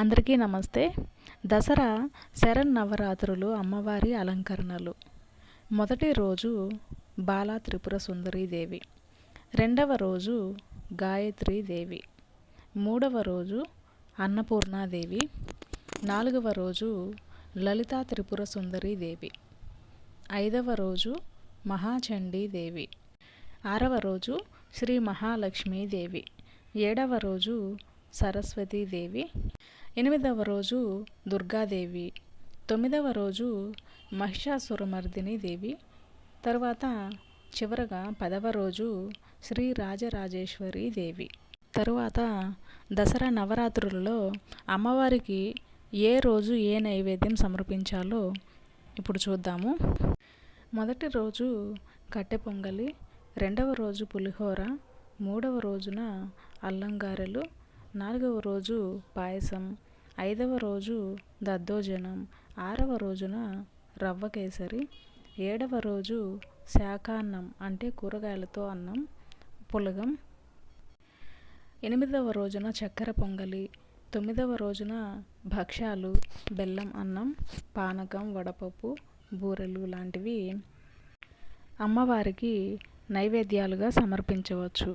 అందరికీ నమస్తే. దసరా శరన్నవరాత్రులు అమ్మవారి అలంకరణలు. మొదటి రోజు బాలా త్రిపుర సుందరీ దేవి. రెండవ రోజు గాయత్రీ దేవి. మూడవ రోజు అన్నపూర్ణాదేవి నాలుగవ రోజు లలితా త్రిపుర సుందరీ దేవి. ఐదవ రోజు మహాచండీ దేవి. ఆరవ రోజు శ్రీ మహాలక్ష్మీదేవి ఏడవ రోజు సరస్వతీదేవి ఎనిమిదవ రోజు దుర్గాదేవి తొమ్మిదవ రోజు మహిషాసురమర్దిని దేవి తర్వాత చివరగా పదవ రోజు శ్రీ రాజరాజేశ్వరి దేవి. తరువాత దసరా నవరాత్రులలో అమ్మవారికి ఏ రోజు ఏ నైవేద్యం సమర్పించాలో ఇప్పుడు చూద్దాము. మొదటి రోజు కట్టె పొంగలి రెండవ రోజు పులిహోర మూడవ రోజున అల్లం గారెలు నాలుగవ రోజు పాయసం ఐదవ రోజు దద్దోజనం. ఆరవ రోజున రవ్వ కేసరి. ఏడవ రోజు శాకాన్నం అంటే కూరగాయలతో అన్నం పులగం. ఎనిమిదవ రోజున చక్కెర పొంగలి. తొమ్మిదవ రోజున భక్ష్యాలు బెల్లం అన్నం పానకం వడపప్పు బూరెలు లాంటివి అమ్మవారికి నైవేద్యాలుగా సమర్పించవచ్చు.